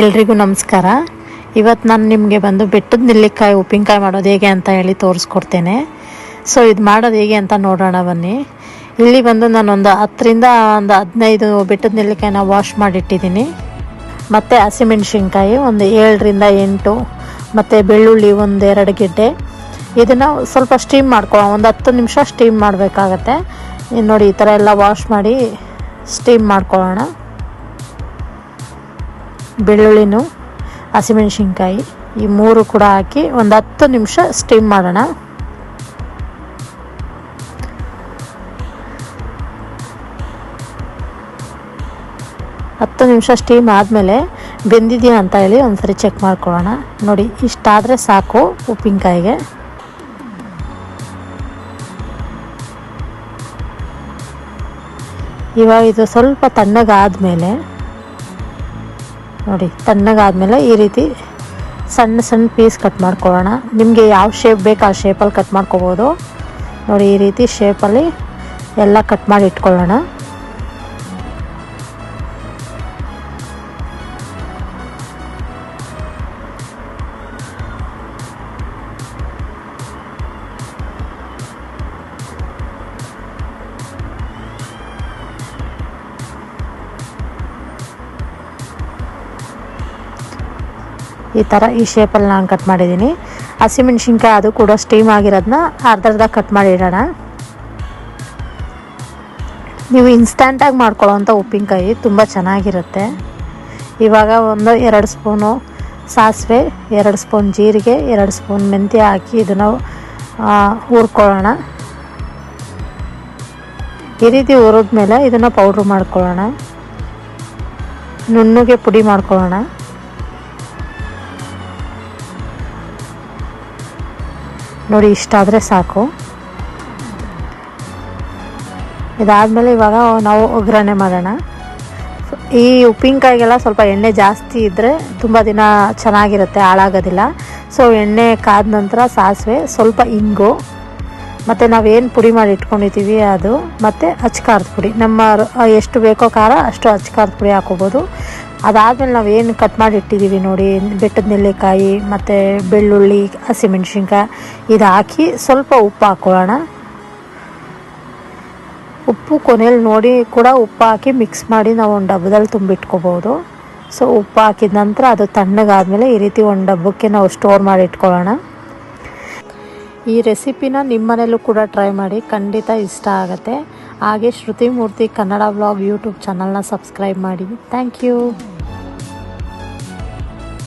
ಎಲ್ರಿಗೂ ನಮಸ್ಕಾರ. ಇವತ್ತು ನಾನು ನಿಮಗೆ ಬಂದು ಬೆಟ್ಟದ ನೆಲ್ಲಿಕಾಯಿ, ಉಪ್ಪಿನಕಾಯಿ ಮಾಡೋದು ಹೇಗೆ ಅಂತ ಹೇಳಿ ತೋರಿಸ್ಕೊಡ್ತೇನೆ. ಸೊ ಇದು ಮಾಡೋದು ಹೇಗೆ ಅಂತ ನೋಡೋಣ ಬನ್ನಿ. ಇಲ್ಲಿ ಬಂದು ನಾನೊಂದು ಹತ್ತರಿಂದ ಒಂದು ಹದಿನೈದು ಬೆಟ್ಟದ ನೆಲ್ಲಿಕಾಯಿನ ವಾಶ್ ಮಾಡಿಟ್ಟಿದ್ದೀನಿ. ಮತ್ತು ಹಸಿಮೆಣ್ಸಿನ್ಕಾಯಿ ಒಂದು ಏಳರಿಂದ ಎಂಟು, ಮತ್ತು ಬೆಳ್ಳುಳ್ಳಿ ಒಂದು ಎರಡು ಗೆಡ್ಡೆ. ಇದನ್ನು ಸ್ವಲ್ಪ ಸ್ಟೀಮ್ ಮಾಡ್ಕೊ ಒಂದು ಹತ್ತು ನಿಮಿಷ ಸ್ಟೀಮ್ ಮಾಡಬೇಕಾಗತ್ತೆ. ನೋಡಿ, ಈ ಥರ ಎಲ್ಲ ವಾಶ್ ಮಾಡಿ ಸ್ಟೀಮ್ ಮಾಡ್ಕೊಳ್ಳೋಣ. ಬೆಳ್ಳುಳ್ಳಿನೂ, ಹಸಿಮೆಣಸಿನ್ಕಾಯಿ, ಈ ಮೂರು ಕೂಡ ಹಾಕಿ ಒಂದು ಹತ್ತು ನಿಮಿಷ ಸ್ಟೀಮ್ ಮಾಡೋಣ. ಹತ್ತು ನಿಮಿಷ ಸ್ಟೀಮ್ ಆದಮೇಲೆ ಬೆಂದಿದೆಯಾ ಅಂತ ಹೇಳಿ ಒಂದ್ಸರಿ ಚೆಕ್ ಮಾಡ್ಕೊಳ್ಳೋಣ. ನೋಡಿ, ಇಷ್ಟಾದರೆ ಸಾಕು ಉಪ್ಪಿನಕಾಯಿಗೆ. ಇವಾಗ ಇದು ಸ್ವಲ್ಪ ತಣ್ಣಗಾದಮೇಲೆ ನೋಡಿ, ತಣ್ಣಗಾದ್ಮೇಲೆ ಈ ರೀತಿ ಸಣ್ಣ ಸಣ್ಣ ಪೀಸ್ ಕಟ್ ಮಾಡ್ಕೊಳ್ಳೋಣ. ನಿಮಗೆ ಯಾವ ಶೇಪ್ ಬೇಕು ಆ ಶೇಪಲ್ಲಿ ಕಟ್ ಮಾಡ್ಕೋಬೋದು. ನೋಡಿ, ಈ ರೀತಿ ಶೇಪಲ್ಲಿ ಎಲ್ಲ ಕಟ್ ಮಾಡಿ ಇಟ್ಕೊಳ್ಳೋಣ. ಈ ಥರ ಈ ಶೇಪಲ್ಲಿ ನಾನು ಕಟ್ ಮಾಡಿದ್ದೀನಿ. ಹಸಿಮೆಣ್ಸಿನ್ಕಾಯಿ ಅದು ಕೂಡ ಸ್ಟೀಮ್ ಆಗಿರೋದನ್ನ ಅರ್ಧರ್ಧ ಅರ್ಧ ಕಟ್ ಮಾಡಿ ಇಡೋಣ ನೀವು ಇನ್ಸ್ಟಂಟಾಗಿ ಮಾಡ್ಕೊಳ್ಳೋವಂಥ ಉಪ್ಪಿನಕಾಯಿ ತುಂಬ ಚೆನ್ನಾಗಿರುತ್ತೆ. ಇವಾಗ ಒಂದು ಎರಡು ಸ್ಪೂನು ಸಾಸಿವೆ, ಎರಡು ಸ್ಪೂನ್ ಜೀರಿಗೆ, ಎರಡು ಸ್ಪೂನ್ ಮೆಂತ್ಯ ಹಾಕಿ ಇದನ್ನು ಹುರ್ಕೊಳ್ಳೋಣ. ಈ ರೀತಿ ಹುರಿದ್ಮೇಲೆ ಇದನ್ನು ಪೌಡ್ರ್ ಮಾಡ್ಕೊಳ್ಳೋಣ. ನುಣ್ಣಗೆ ಪುಡಿ ಮಾಡ್ಕೊಳ್ಳೋಣ. ನೋಡಿ ಇಷ್ಟಾದರೆ ಸಾಕು. ಇದಾದಮೇಲೆ ಇವಾಗ ನಾವು ಒಗ್ಗರಣೆ ಮಾಡೋಣ. ಈ ಉಪ್ಪಿನಕಾಯಿಗೆಲ್ಲ ಸ್ವಲ್ಪ ಎಣ್ಣೆ ಜಾಸ್ತಿ ಇದ್ದರೆ ತುಂಬ ದಿನ ಚೆನ್ನಾಗಿರುತ್ತೆ, ಹಾಳಾಗೋದಿಲ್ಲ. ಸೊ ಎಣ್ಣೆ ಕಾದ ನಂತರ ಸಾಸಿವೆ, ಸ್ವಲ್ಪ ಇಂಗು, ಮತ್ತು ನಾವೇನು ಪುಡಿ ಮಾಡಿ ಇಟ್ಕೊಂಡಿದ್ದೀವಿ ಅದು, ಮತ್ತು ಅಚ್ಕಾರದ ಪುಡಿ. ನಮ್ಮ ಎಷ್ಟು ಬೇಕೋ ಖಾರ ಅಷ್ಟು ಅಚ್ಕಾರದ ಪುಡಿ ಹಾಕೋಬೋದು. ಅದಾದಮೇಲೆ ನಾವು ಏನು ಕಟ್ ಮಾಡಿ ಇಟ್ಟಿದ್ದೀವಿ ನೋಡಿ, ಬೆಟ್ಟದ ನೆಲ್ಲಿಕಾಯಿ, ಮತ್ತು ಬೆಳ್ಳುಳ್ಳಿ ಹಸಿಮೆಣ್ಸಿನ್ಕಾಯಿ ಇದು ಹಾಕಿ ಸ್ವಲ್ಪ ಉಪ್ಪು ಹಾಕ್ಕೊಳ್ಳೋಣ ಉಪ್ಪು ಕೊನೆಯಲ್ಲಿ ನೋಡಿ ಕೂಡ ಉಪ್ಪು ಹಾಕಿ ಮಿಕ್ಸ್ ಮಾಡಿ ನಾವು ಒಂದು ಡಬ್ಬದಲ್ಲಿ ತುಂಬಿಟ್ಕೋಬೋದು. ಸೊ ಉಪ್ಪು ಹಾಕಿದ ನಂತರ ಅದು ತಣ್ಣಗಾದಮೇಲೆ ಈ ರೀತಿ ಒಂದು ಡಬ್ಬಕ್ಕೆ ನಾವು ಸ್ಟೋರ್ ಮಾಡಿ ಇಟ್ಕೊಳ್ಳೋಣ ಈ ರೆಸಿಪಿನ ನಿಮ್ಮ ಮನೇಲೂ ಕೂಡ ಟ್ರೈ ಮಾಡಿ, ಖಂಡಿತ ಇಷ್ಟ ಆಗುತ್ತೆ. ಹಾಗೆ ಶ್ರುತಿ ಮೂರ್ತಿ ಕನ್ನಡ ಬ್ಲಾಗ್ ಯೂಟ್ಯೂಬ್ ಚಾನಲ್ನ ಸಬ್ಸ್ಕ್ರೈಬ್ ಮಾಡಿ. Thank you